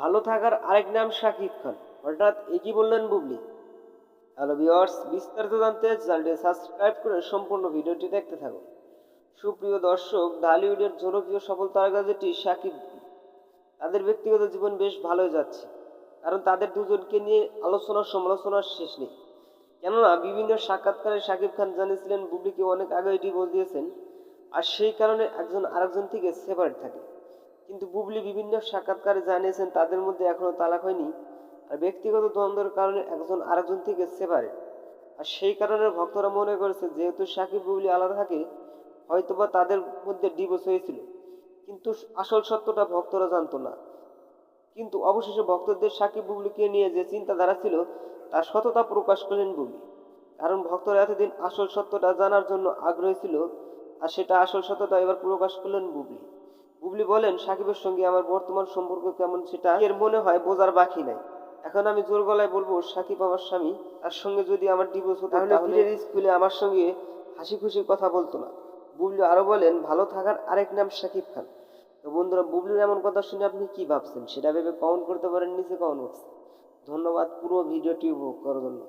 ভালো থাকার আরেক নাম শাকিব খান। হঠাৎ একই বললেন বুবলি। হ্যালো ভিওয়ার্স বিস্তারিত জানতে চ্যানেলটি সাবস্ক্রাইব করে সম্পূর্ণ ভিডিওটি দেখতে থাকুন। সুপ্রিয় দর্শক, ঢালিউডের জনপ্রিয় সফল তারকা যেটি শাকিব, তাদের ব্যক্তিগত জীবন বেশ ভালোই যাচ্ছে। কারণ তাদের দুজনকে নিয়ে আলোচনা সমালোচনার শেষ নেই। কেননা, বিভিন্ন সাক্ষাৎকারে শাকিব খান জানিয়েছিলেন, বুবলিকে অনেক আগে এটি ডিভোর্স দিয়েছেন, আর সেই কারণে একজন আরেকজন থেকে সেপারেট থাকে। কিন্তু বুবলি বিভিন্ন সাক্ষাৎকারে জানিয়েছেন তাদের মধ্যে এখনও তালাক হয়নি আর ব্যক্তিগত দ্বন্দ্বের কারণে একজন আরেকজন থেকে সেপারেট আর সেই কারণে ভক্তরা মনে করেছে যেহেতু সাকিব, বুবলি আলাদা থাকে, হয়তোবা তাদের মধ্যে ডিভোর্স হয়েছিল। কিন্তু আসল সত্যটা ভক্তরা জানতো না। কিন্তু অবশেষে ভক্তদের সাকিব, বুবলিকে নিয়ে যে চিন্তাধারা ছিল তার সততা প্রকাশ করলেন বুবলি। কারণ ভক্তরা এতদিন আসল সত্যটা জানার জন্য আগ্রহী ছিল, আর সেটা আসল সত্যটা এবার প্রকাশ করলেন বুবলি। বুবলি বলেন সাকিবের সঙ্গে আমার বর্তমান সম্পর্ক কেমন সেটা এর মনে হয় বোঝার বাকি নাই। এখন আমি জোর গলায় বলব সাকিব আমার স্বামী তার সঙ্গে যদি আমার ডিভোর্স হতো তাহলে স্কুলে আমার সঙ্গে হাসি খুশি কথা বলতো না। বুবলি আরও বলেন ভালো থাকার আরেক নাম সাকিব খান। তো বন্ধুরা বুবলির এমন কথা শুনে আপনি কি ভাবছেন? সেটা ভেবে কমেন্ট করতে পারেন নিচে কমেন্ট বক্সে ধন্যবাদ পুরো ভিডিওটি উপভোগ করার জন্য।